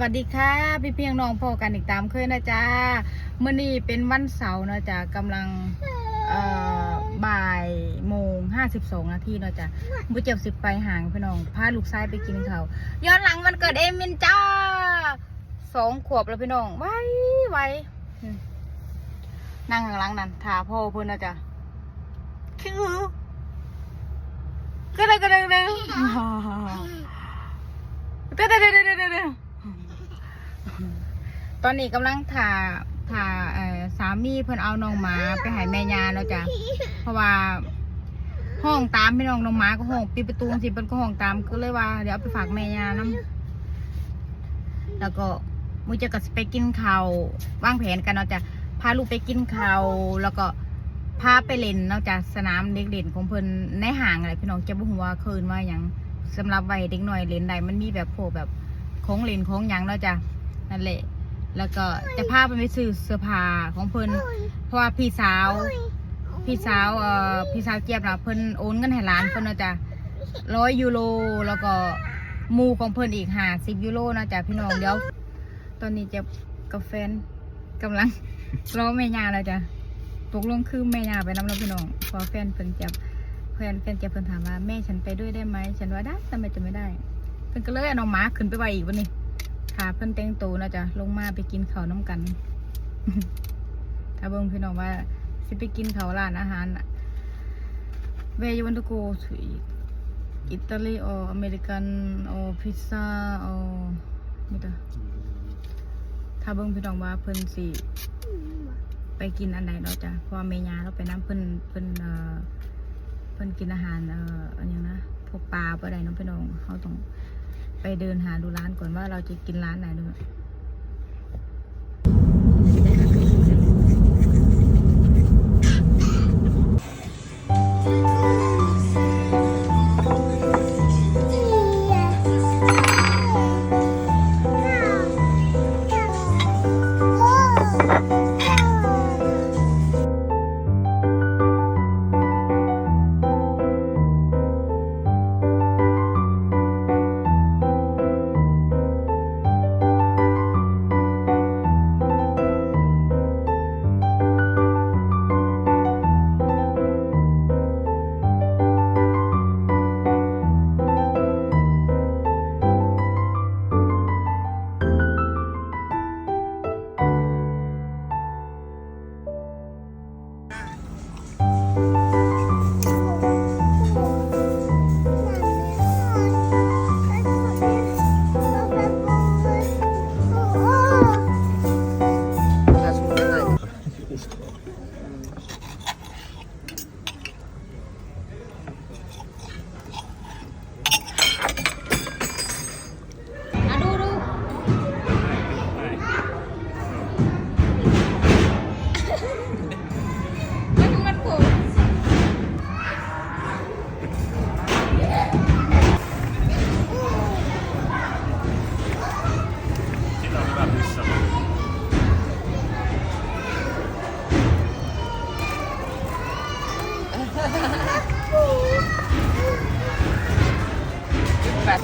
วัสดีค่ะ พี่เพียงน้องพ่อกันอีกตามเคยนะจ๊ะเมื่อนี้เป็นวันเสาร์นะจ๊ะกำลังบ่ายโมงห้าสิบสองนาทีเนาะจ๊ะบุเจ็บสิบไปห่างพี่น้องพาลูกชายไปกินเขาย้อนหลังมันเกิดเอมินจ้าสองขวบแล้วพี่น้องไว้ไว้นั่งข้างหลังนั่นถาพ่อเพื่อนนะจ๊ะคือก็เลยก็เลยก็เลยเด้อเด้อเด้อเด้อเด้อเด้อ ตอนนี้กำลังถ่าถ่าเอ่อสามีเพิ่นเอาน้องหมาไปใหายแม่ยาแล้วจ้ะเพราะว่า ห้องตามพี่น้องน้องหมาก็ห้องปิดประตูสิเพิ่นก็ห้องตามก็เลยว่าเดี๋ยวเอาไปฝากแม่ยานํแล้วก็มูจะก็สิไปกินข้าววางแผนกันเนาะจ้ะพาลูกไปกินข้าวแล้วก็พาไปเล่นเนาะจ้ะสนามเด็กเล่นของเพิ่นในห้างอะไรพี่น้องจะบ่ฮู้ว่าคืนว่าหยังสำหรับวัยเด็กหน่อยเล่นได้มันมีแบบโผแบบของเล่นของหยังเนาะจ้ะ นั่นแหละ แล้วก็จะพาไปไปซื้อเสื้อผ้าของเพิ่นเพราะว่าพี่สาว พี่สาวเอ่อพี่สาวเจี๊ยบนะเพิ่นโอนเงินให้หลานเพิ่นนะจ้ะร้อยยูโรแล้วก็หมูของเพิ่นอีกห้าสิบยูโรนะจ้ะพี่น้องเดี๋ยวตอนนี้จะกับแฟนกำลังรอแม่ยาแล้วจ้ะตกลงคือแม่ยาไปน้ำแล้วพี่น้องพอแฟนเพิ่นจะแฟนแฟนจะเพิ่นถามว่าแม่ฉันไปด้วยได้ไหมฉันว่าได้ทำไมจะไม่ได้เพิ่นก็เลยเอาน้องหมาขึ้นไปไว้อีกวันนี้ ค่ะเพิ่นแต่งตัวนะจ๊ะลงมาไปกินข้าวน้ำกัน ถ้าเบิ่งพี่น้องว่า สิไปกินเขาวร้านอาหารน่ะ Where you want to go to eat Italy or American or pizza or ไม่ได้ถ้าเบิ่งพี่น้องว่าเพิ่นสิไปกินอันไหนเนาะจ้ะพราะว่าเมยาเราไปน้ำเพิ่นเพิ่นเอ่อเพิ่นกินอาหารเอ่ออันยังนะพวกปลาปลาใดน้องพี่น้องเขาต้อง ไปเดินหาดูร้านก่อนว่าเราจะกินร้านไหนดู แบบ